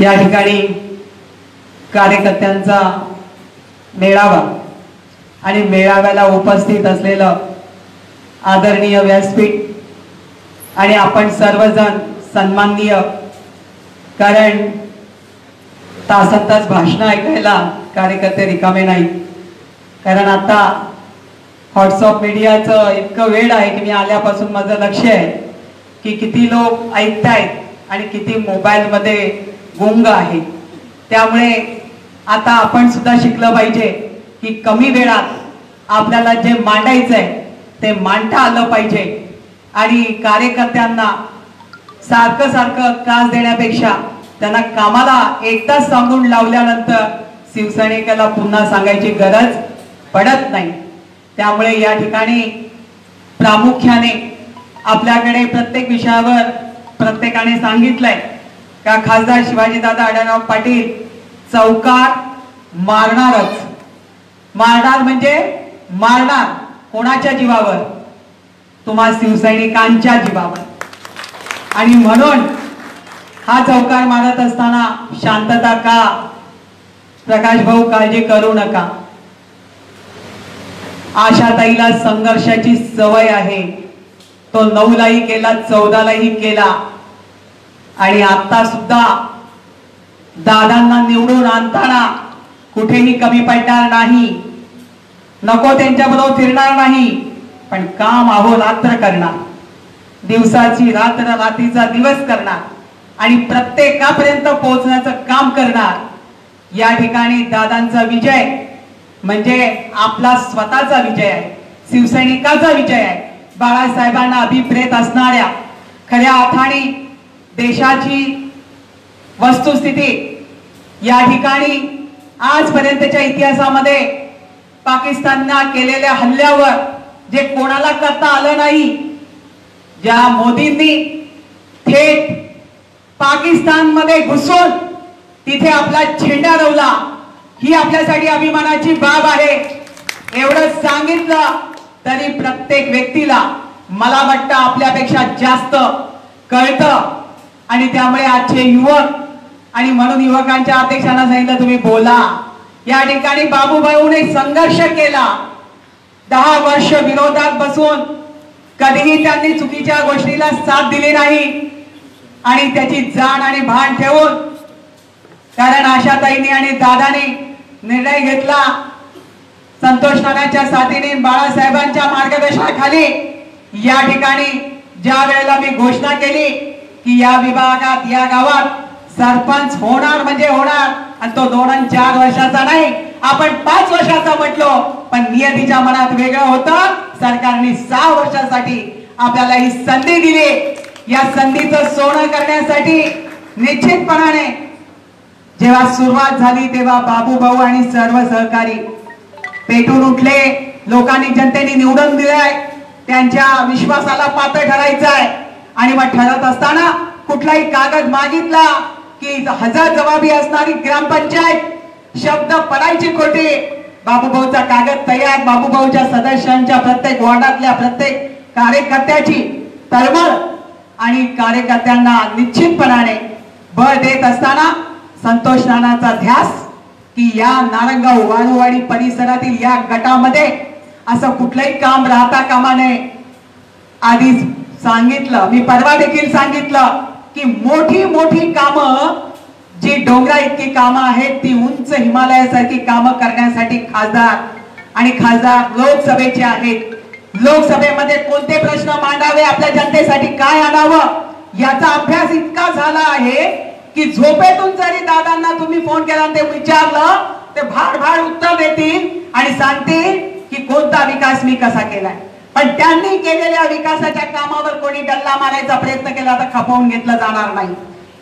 या ठिकाणी कार्यकर्त्यांचा मेळावा आणि मेळाव्याला उपस्थित असलेलं आदरणीय व्यासपीठ आणि आपण सर्वजण सन्माननीय कारण तासात तास भाषणं ऐकायला कार्यकर्ते रिकामे नाही कारण आता व्हॉट्सअप मीडियाचं इतकं वेळ आहे की मी आल्यापासून माझं लक्ष आहे की किती लोक ऐकतायत आणि किती मोबाईलमध्ये गुंग आहे. त्यामुळे आता आपण सुद्धा शिकलं पाहिजे की कमी वेळात आपल्याला जे मांडायचं आहे ते मांडता आलं पाहिजे. आणि कार्यकर्त्यांना सारखं सारखं त्रास देण्यापेक्षा त्यांना कामाला एकदाच सांगून लावल्यानंतर शिवसैनिकाला पुन्हा सांगायची गरज पडत नाही. त्यामुळे या ठिकाणी प्रामुख्याने आपल्याकडे प्रत्येक विषयावर प्रत्येकाने सांगितलंय. का खासदार शिवाजीदादा आढळराव पाटील चौकार मारणारच. मारणार म्हणजे मारणार कोणाच्या जीवावर? तुम्हा शिवसैनिकांच्या जीवावर. आणि म्हणून हा चौकार मारत असताना शांतता का? प्रकाश भाऊ काळजी करू नका. आशाताईला संघर्षाची सवय आहे. तो नऊलाही केला चौदालाही केला. आणि आता सुद्धा दादांना निवडून आणताना कुठेही कमी पडणार नाही. नको त्यांच्याबरोबर फिरणार नाही. पण काम आहो रात्र करणार. दिवसाची रात्र रात्रीचा दिवस करणार. आणि प्रत्येकापर्यंत पोहोचण्याचं काम करणार. या ठिकाणी दादांचा विजय म्हणजे आपला स्वतःचा विजय आहे. शिवसैनिकाचा विजय आहे. बाळासाहेबांना अभिप्रेत असणाऱ्या खऱ्या अर्थाने देशाची वस्तुस्थिती या ठिकाणी आजपर्यंतच्या इतिहासामध्ये पाकिस्तानना केलेल्या हल्ल्यावर जे कोणाला करता आलं नाही ज्या मोदींनी थेट पाकिस्तानमध्ये घुसून तिथे आपला झेंडा रवला ही आपल्यासाठी अभिमानाची बाब आहे. एवढं सांगितलं तरी प्रत्येक व्यक्तीला मला वाटतं आपल्यापेक्षा जास्त कळतं. आणि त्यामुळे आजचे युवक आणि म्हणून युवकांच्या अध्यक्षांना सांगितलं तुम्ही बोला. या ठिकाणी बाबूभाऊने संघर्ष केला. दहा वर्ष विरोधात बसून कधीही त्यांनी चुकीच्या गोष्टीला साथ दिली नाही आणि त्याची जाण आणि भान ठेवून कारण आशाताईंनी आणि दादानी निर्णय घेतला. संतोष नानाच्या साथीने बाळासाहेबांच्या मार्गदर्शनाखाली या ठिकाणी ज्या वेळेला मी घोषणा केली की या विभागात या गावात सरपंच होणार म्हणजे होणार. आणि तो दोन आणि चार वर्षाचा नाही. आपण पाच वर्षाचा म्हटलो पण नियतीच्या मनात वेगळं होतं. सरकारने सहा वर्षासाठी आपल्याला ही संधी दिली. या संधीचं सोनं करण्यासाठी निश्चितपणाने जेव्हा सुरुवात झाली तेव्हा बाबू भाऊ आणि सर्व सहकारी पेटून उठले. लोकांनी जनतेने निवडून दिलाय. त्यांच्या विश्वासाला पात्र ठरायचं आहे आणि मग ठरत असताना कुठलाही कागद मागितला की हजार जबाबी असणारी ग्रामपंचायत शब्द पडायची खोटी. बाबूभाऊचा कागद तयार बाबूभाऊच्या सदस्यांच्या प्रत्येक वॉर्डातल्या प्रत्येक कार्यकर्त्याची तळमळ आणि कार्यकर्त्यांना निश्चितपणाने बळ देत असताना संतोष नानाचा ध्यास की या नारंगाव वाळूवाडी परिसरातील या गटामध्ये असं कुठलंही काम राहता कामा नये. आधीच सांगितलं मी परवा देखील सांगितलं की मोठी मोठी कामं जी डोंगरा इतकी कामं आहेत ती उंच हिमालयासारखी कामं करण्यासाठी खासदार आणि खासदार लोकसभेचे आहेत. लोकसभेमध्ये कोणते प्रश्न मांडावे आपल्या जनतेसाठी काय आणावं याचा अभ्यास इतका झाला आहे की झोपेतून जरी दादांना तुम्ही फोन केला ते विचारलं ते भाड भाड उत्तर देतील आणि सांगतील की कोणता विकास मी कसा केलाय. पण त्यांनी केलेल्या विकासाच्या कामावर कोणी डल्ला मारायचा प्रयत्न केला तर खपवून घेतलं जाणार नाही.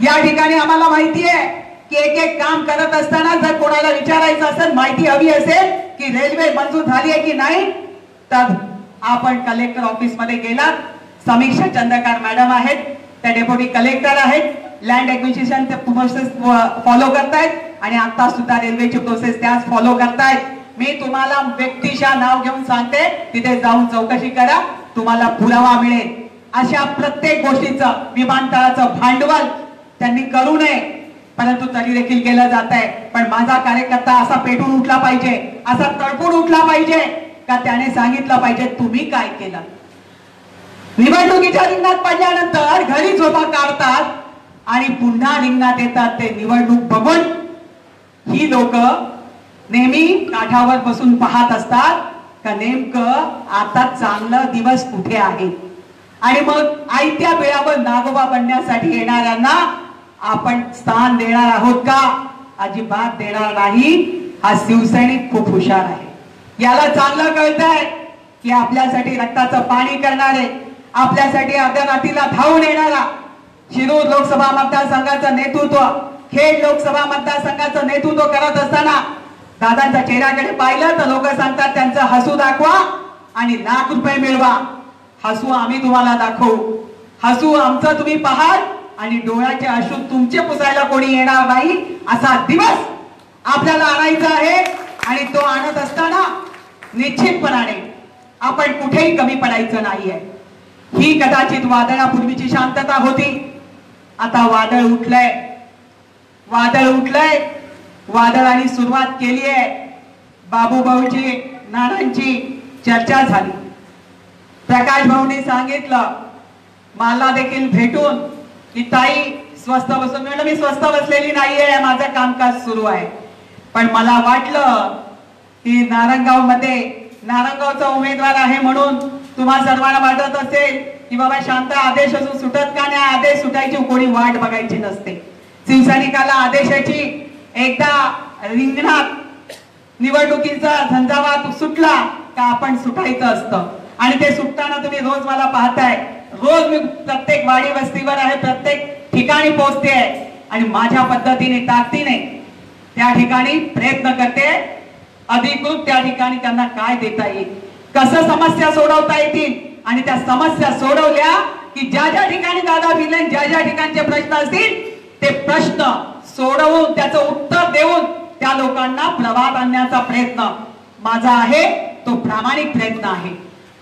या ठिकाणी आम्हाला माहिती आहे की एक एक काम करत असताना जर कोणाला विचारायचं असेल माहिती हवी असेल की रेल्वे मंजूर झाली आहे की नाही तर आपण कलेक्टर ऑफिसमध्ये गेलात. समीक्षा चंद्रकार मॅडम आहेत त्या डेप्युटी कलेक्टर आहेत. लँड एक्विजिशन प्रोसेस फॉलो करतायत. आणि आता सुद्धा रेल्वेची प्रोसेस त्याच फॉलो करतायत. मी तुम्हाला व्यक्तीच्या नाव घेऊन सांगते तिथे जाऊन चौकशी करा तुम्हाला पुरावा मिळेल. अशा प्रत्येक गोष्टीचं विमानतळाचं भांडवल त्यांनी करू नये. परंतु तरी देखील केलं जात आहे पण माझा कार्यकर्ता असा पेटून उठला पाहिजे असा तडपून उठला पाहिजे का त्याने सांगितलं पाहिजे तुम्ही काय केलं? निवडणुकीच्या रिंगणात पडल्यानंतर घरी झोपा काढतात आणि पुन्हा रिंगणात येतात ते निवडणूक बघून. ही लोक नेहमी काठावर बसून पाहत असतात का नेमकं आता चांगलं दिवस कुठे आहे? आणि मग आयत्या वेळावर नागोबा बनण्यासाठी येणाऱ्यांना आपण स्थान देणार आहोत का? अजिबात देणार नाही. हा शिवसैनिक खूप हुशार आहे. याला चांगलं कळतंय की आपल्यासाठी रक्ताचं पाणी करणारे आपल्यासाठी अर्धरात्रीला धावून येणारा शिरूर लोकसभा मतदारसंघाचं नेतृत्व खेड लोकसभा मतदारसंघाचं नेतृत्व करत असताना दादांच्या चेहऱ्याकडे पाहिलं तर लोक सांगतात त्यांचं हसू दाखवा आणि लाख रुपये मिळवा. हसू आम्ही तुम्हाला दाखवू. हसू आमचं तुम्ही पाहाल आणि डोळ्याचे अश्रू तुमचे पुसायला कोणी येणार नाही. असा दिवस आपल्याला आणायचा आहे आणि तो आणत असताना निश्चितपणाने आपण कुठेही कमी पडायचं नाहीये. ही कदाचित वादळापूर्वीची शांतता होती. आता वादळ उठलंय. वादळ उठलंय. वादळाने सुरुवात केली आहे. बाबूभाऊची नानांची चर्चा झाली. प्रकाश भाऊनी सांगितलं मला देखील भेटून की ताई स्वस्त बसून म्हणलं मी स्वस्त बसलेली नाहीये माझं कामकाज सुरू आहे. पण मला वाटलं की नारंगावमध्ये नारंगावचा उमेदवार आहे म्हणून तुम्हा सर्वांना वाटत असेल की बाबा शांत आदेश असून सुटत का नाही? आदेश सुटायची कोणी वाट बघायची नसते. शिवसैनिकाला आदेशाची एकदा रिंगणात निवडणुकीचा झंझावात सुटला का आपण सुटायचं असतं. आणि ते सुटताना तुम्ही रोज मला पाहताय. रोज मी प्रत्येक वाडी वस्तीवर आहे प्रत्येक ठिकाणी पोहोचते. आहे आणि माझ्या पद्धतीने ताकदीने त्या ठिकाणी प्रयत्न करते. अधिकृत त्या ठिकाणी त्यांना काय देता येईल. कसं समस्या सोडवता येतील. आणि त्या समस्या सोडवल्या की ज्या ज्या ठिकाणी दादा भिलेन ज्या ज्या ठिकाणचे प्रश्न असतील ते प्रश्न सोडवून त्याचं उत्तर देऊन त्या लोकांना प्रभात आणण्याचा प्रयत्न. माझा आहे तो प्रामाणिक प्रयत्न आहे.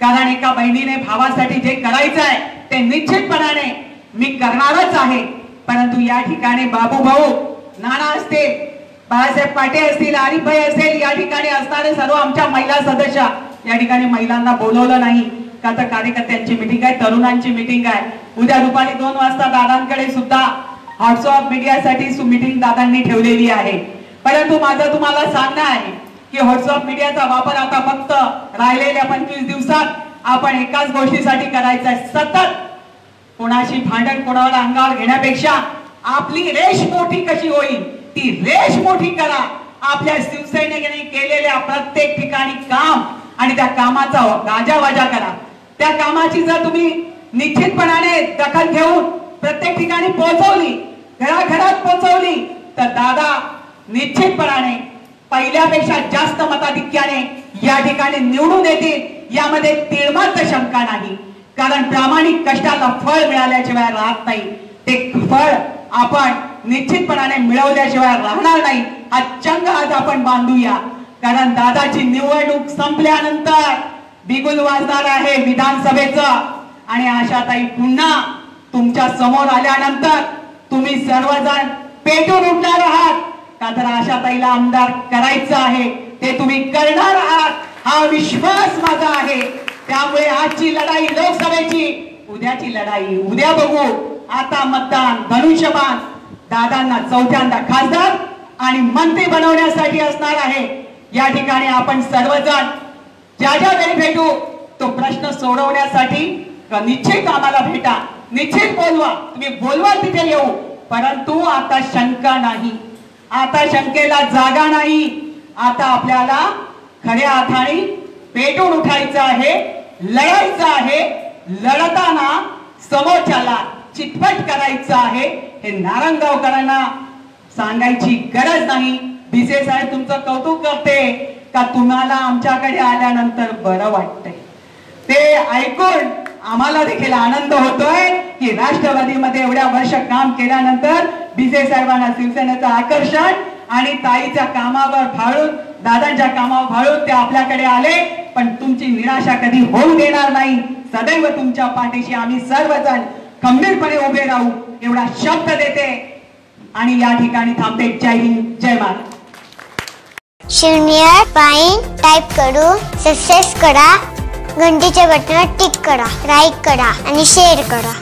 कारण एका बहिणीने भावासाठी जे करायचं आहे ते निश्चितपणाने मी करणारच आहे. परंतु या ठिकाणी बाबू भाऊ नाना असतील बाळासाहेब पाटे असतील आरिफभाई असेल या ठिकाणी असणारे सर्व आमच्या महिला सदस्य. या ठिकाणी महिलांना बोलवलं नाही. का तर कार्यकर्त्यांची मिटिंग आहे तरुणांची मिटिंग आहे. उद्या दुपारी दोन वाजता दादांकडे सुद्धा व्हॉट्सअप मीडियासाठी सुमिटिंग दादांनी ठेवलेली आहे. परंतु माझं तुम्हाला सांगणं आहे की व्हॉट्सअप मीडियाचा वापर आता फक्त राहिलेल्या पंचवीस दिवसात आपण एकाच गोष्टीसाठी करायचा आहे सतत कोणाशी भांडण कोणावर अंगावर घेण्यापेक्षा आपली रेश मोठी कशी होईल ती रेश मोठी करा. आपल्या शिवसेनेने केलेल्या प्रत्येक ठिकाणी काम आणि त्या कामाचा गाजावाजा करा. त्या कामाची जर तुम्ही निश्चितपणाने दखल घेऊन प्रत्येक ठिकाणी पोहोचवली घराघरात पोहोचवली तर दादा निश्चितपणाने पहिल्यापेक्षा जास्त मताधिक्याने या ठिकाणी निवडून येतील यामध्ये तिळमात्र शंका नाही. कारण प्रामाणिक कष्टाला फळ मिळाल्याशिवाय राहत नाही. ते फळ आपण निश्चितपणाने मिळवल्याशिवाय राहणार नाही. हा चंग आज आपण बांधूया. कारण दादाची निवडणूक संपल्यानंतर बिगुल वाजणार आहे विधानसभेचं. आणि आशाताई पुन्हा तुमच्यासमोर आल्यानंतर तुम्ही सर्वजण पेटून उठणार आहात. का तर आशाताईला आमदार करायचं आहे ते तुम्ही करणार आहात. हा विश्वास माझा आहे. त्यामुळे आजची लढाई लोकसभेची उद्याची लढाई उद्या बघू. आता मतदान धनुष्यबाण दादांना चौथ्यांदा खासदार आणि मंत्री बनवण्यासाठी असणार आहे. या ठिकाणी आपण सर्वजण ज्या ज्या वेळी भेटू तो प्रश्न सोडवण्यासाठी निश्चित आम्हाला भेटा. निश्चित बोलवा. तुम्ही बोलवा तिथे येऊ. परंतु आता शंका नाही. आता शंकेला जागा नाही. आता आपल्याला खऱ्या अर्थाने पेटून उठायचं आहे लढायचं आहे लढताना समोरच्याला चितपट करायचं आहे हे नारायणगावकरांना सांगायची गरज नाही. भिसे साहेब तुमचं कौतुक करते का तुम्हाला आमच्याकडे आल्यानंतर बरं वाटतंय? ते ऐकून आम्हाला देखील आनंद होतोय की राष्ट्रवादीमध्ये एवढ्या वर्ष काम केल्यानंतर बिजे साहेबांना शिवसेनेचं आकर्षण आणि ताईच्या कामावर भाळून दादांच्या कामावर भाळून ते आपल्याकडे आले. पण तुमची निराशा कधी होऊ देणार नाही. सदैव तुमच्या पाठीशी आम्ही सर्वजण खंबीरपणे उभे राहू. एवढा शब्द देते. आणि या ठिकाणी थांबते. जय हिंद जय महाराज शून्य पाईन टाईप करू सक्सेस करा. घंटीच्या बटनावर टिक करा लाईक करा आणि शेअर करा.